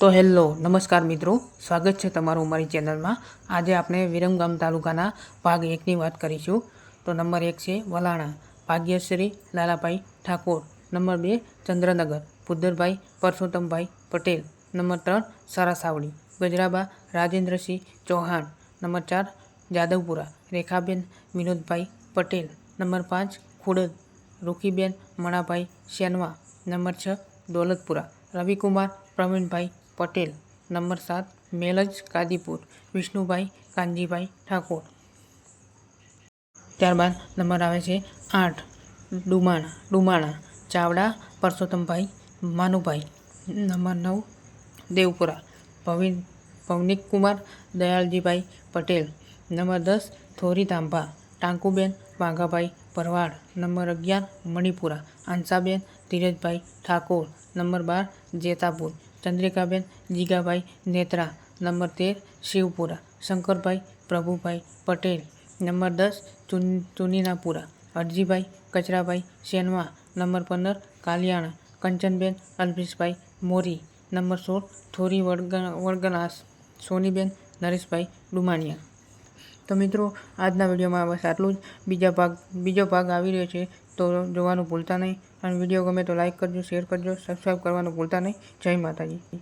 તો હેલો, નમસ્કાર મિત્રો. સ્વાગત છે તમારું મારી ચેનલમાં. આજે આપણે વિરમગામ તાલુકાના ભાગ એકની વાત કરીશું. તો નંબર એક છે વલાણા, ભાગ્યશ્રી લાલાભાઈ ઠાકોર. નંબર બે, ચંદ્રનગર પુદ્ધરભાઈ પરસોત્તમભાઈ પટેલ. નંબર ત્રણ સારાસાવડી ગજરાબા રાજેન્દ્રસિંહ ચૌહાણ. નંબર ચાર, જાદવપુરા, રેખાબેન વિનોદભાઈ પટેલ. નંબર પાંચ, ખુડદ, રૂખીબેન મણાભાઈ શેનવા. નંબર છ, દોલતપુરા, રવિકુમાર પ્રવીણભાઈ પટેલ, નંબર સાત, મેલજ, કાદીપુર, વિષ્ણુભાઈ, કાનજીભાઈ ઠાકોર. ત્યારબાદ નંબર આવે છે આઠ, ડુમાણા ડુમાણા, ચાવડા, પરસોત્તમભાઈ, માનુભાઈ. નંબર નવ, દેવપુરા, ભવિન, ભવનિક કુમાર, દયાલજીભાઈ પટેલ. નંબર દસ થોરી તાંભા ટાંકુબેન, વાઘાભાઈ ભરવાડ. નંબર અગિયાર, મણિપુરા, આંસાબેન, ધીરજભાઈ ઠાકોર. નંબર બાર, જેતાપુર. ચંદ્રિકાબેન, જીગાભાઈ નેત્રા. નંબર તેર, શિવપુરા. શંકરભાઈ પ્રભુભાઈ પટેલ. નંબર દસ, ચુન, ચુનીનાપુરા. અરજીભાઈ કચરાભાઈ શેનવા. નંબર પંદર, કાલિયાણા. કંચનબેન, અલ્પેશભાઈ મોરી. નંબર સોળ, થોરી વડગ વડગણાસ. સોનીબેન, નરેશભાઈ ડુમાણિયા તો મિત્રો, આજના વિડીયોમાં બસ આટલું જ. બીજા ભાગ, બીજો ભાગ આવી રહ્યો છે તો જોવાનું ભૂલતા નહીં. અને વીડિયો ગમે તો લાઇક કરજો શેર કરજો સબસ્ક્રાઈબ કરવાનું ભૂલતા નહીં. જય માતાજી.